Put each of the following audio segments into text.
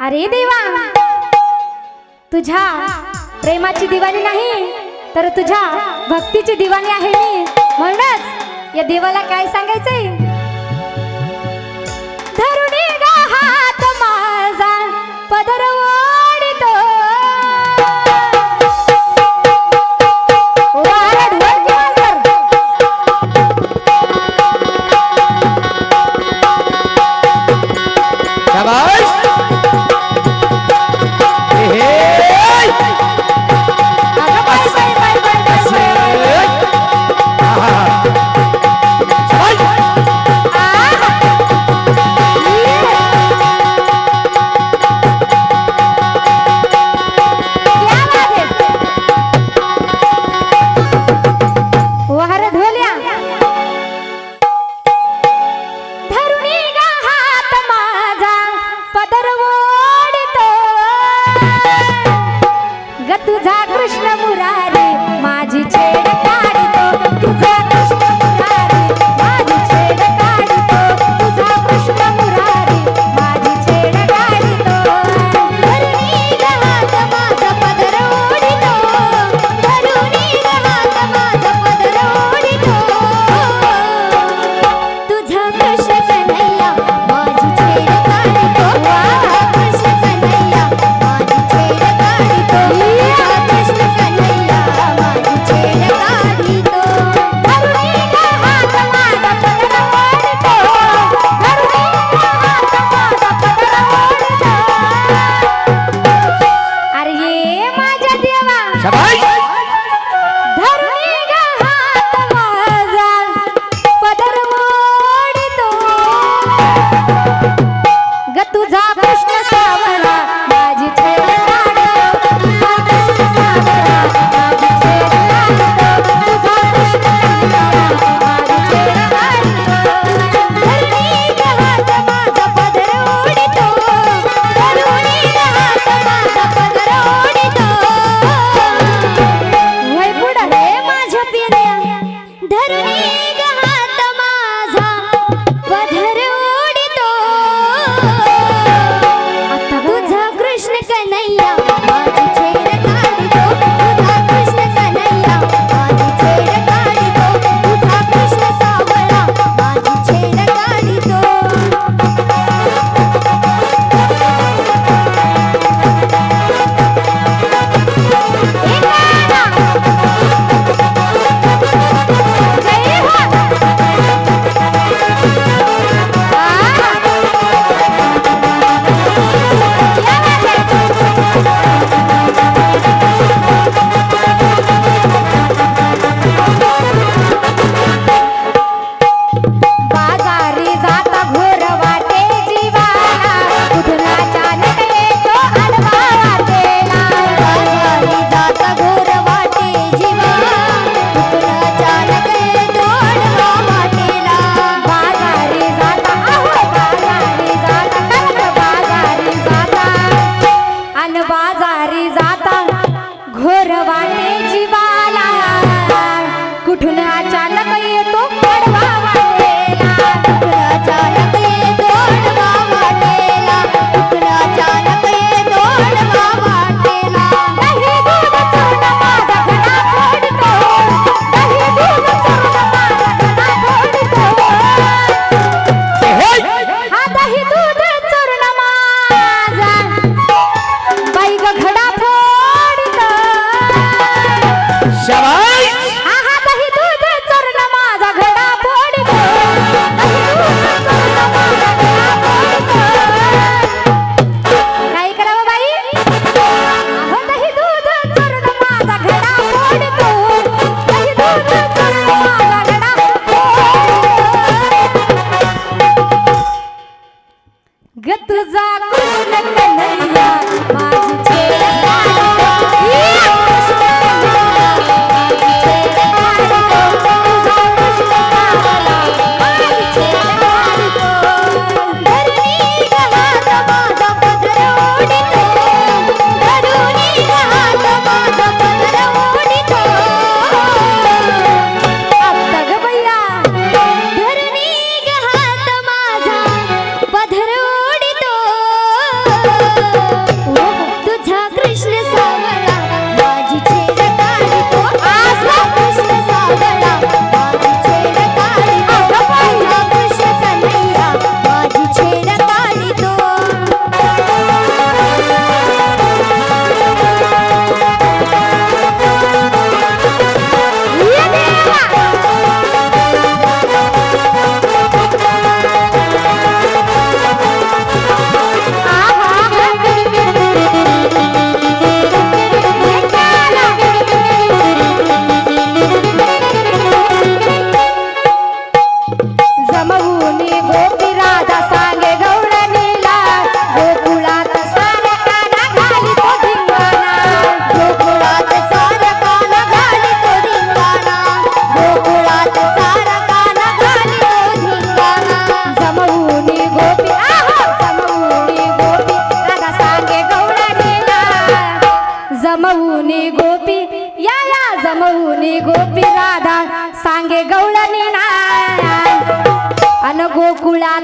अरे देवा तुझ्या प्रेमाची दिवाणी नाही तर तुझ्या भक्तीची दिवाणी आहे मी. म्हणूनच या देवाला काय सांगायचंय? धरुणी हात माझा पदरव Oh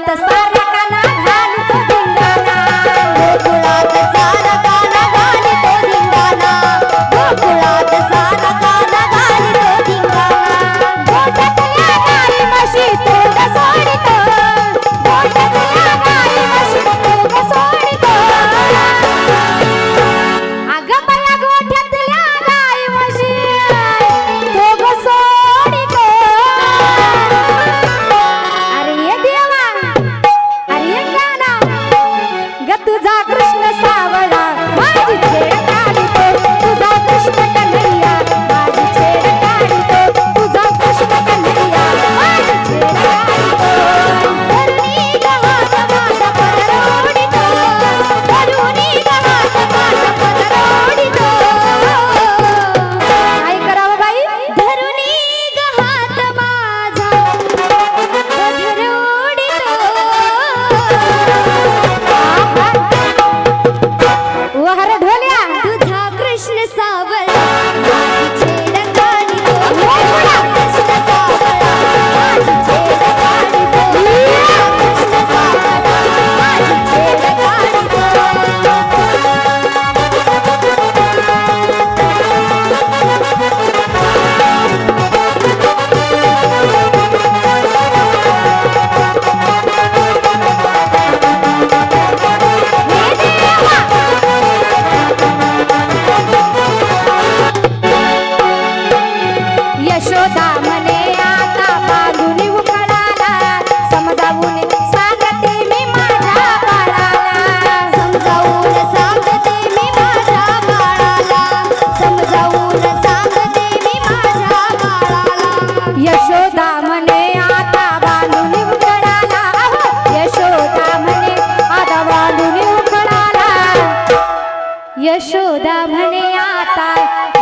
Lantas tarikan akan ku tinggal Yashoda म्हणे आता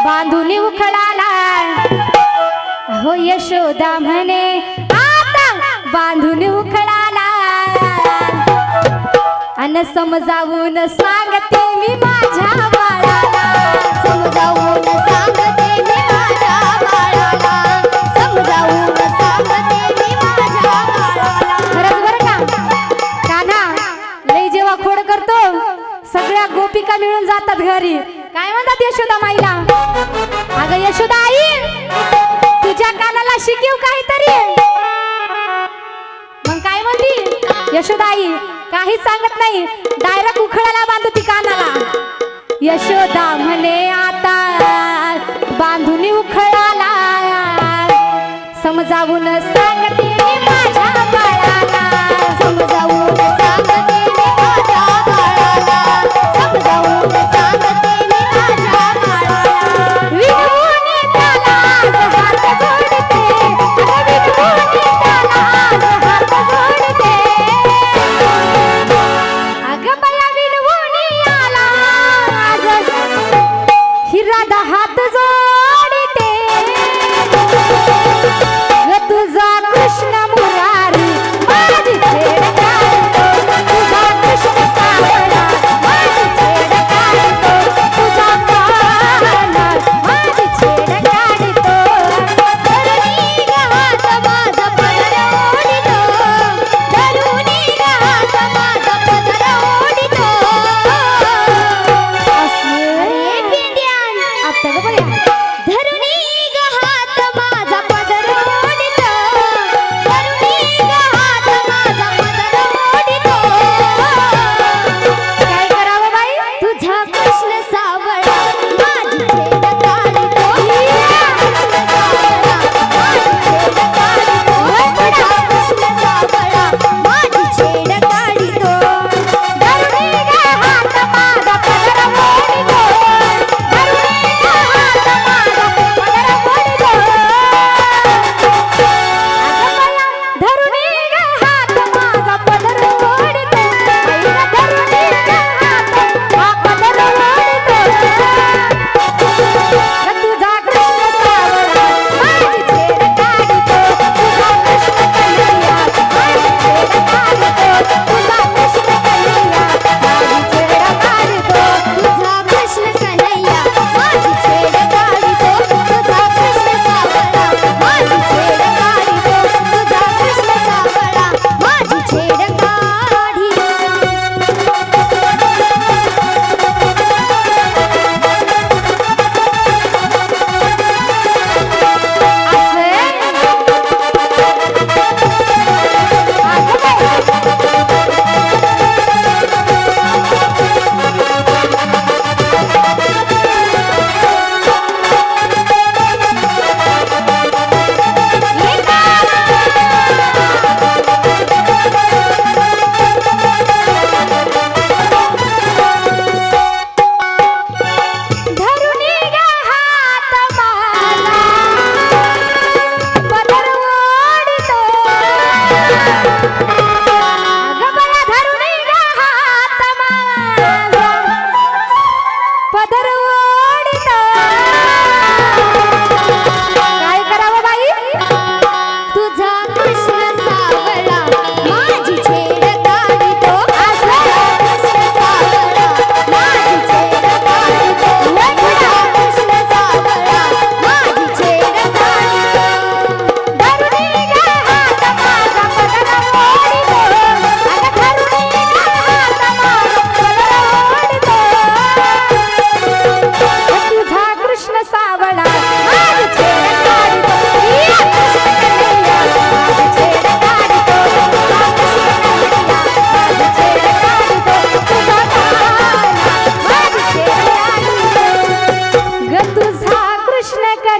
बांधून उखळाला. हो यशोदा म्हणे आता बांधून उखळाला. अन समजावून सांगते मी माझ्या बाळाला. समजावून जातात घरी. काय म्हणतात यशोदा माईला? अगं यशोदा आई तुझ्या कानाला शिकीव काहीतरी. मग काय म्हणती? यशोदा आई काही सांगत नाही. डायरेक्ट उखळाला बांधू ती कानाला. यशोदा म्हणे आता बांधून उखळाला. समजावून सांगते माझ्या बाळाला. समजावून হাত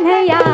कन्हैया